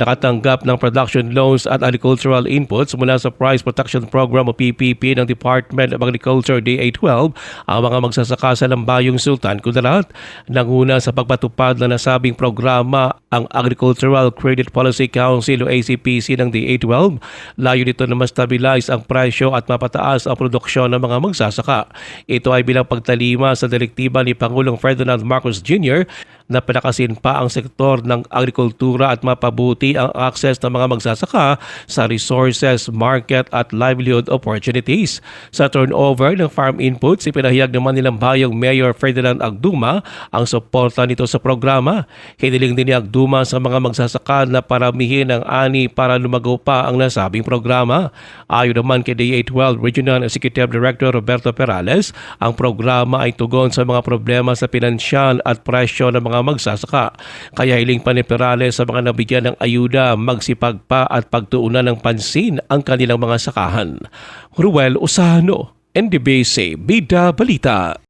Nakatanggap ng production loans at agricultural inputs mula sa Price Protection Program o PPP ng Department of Agriculture DA12 ang mga magsasaka sa Lambayong Sultan Kudarat. Nanguna sa pagpatupad na nasabing programa ang Agricultural Credit Policy Council o ACPC ng DA12. Layo nito na ma-stabilize ang presyo at mapataas ang produksyon ng mga magsasaka. Ito ay bilang pagtalima sa direktiba ni Pangulong Ferdinand Marcos Jr. na palakasin pa ang sektor ng agrikultura at mapabuti ang access ng mga magsasaka sa resources, market at livelihood opportunities. Sa turnover ng farm inputs, ipinahayag naman nilang bayong Mayor Ferdinand Agduma ang suporta nito sa programa. Hiniling din ni Agduma sa mga magsasaka na paramihin ang ani para lumago pa ang nasabing programa. Ayon naman kay DA12 Regional Executive Director Roberto Perales, ang programa ay tugon sa mga problema sa pinansyal at presyo ng magsasaka. Kaya hiling pa ni Perales sa mga nabigyan ng ayuda magsipag pa at pagtuunan ng pansin ang kanilang mga sakahan. Ruel Usano, NDBC, Bida Balita.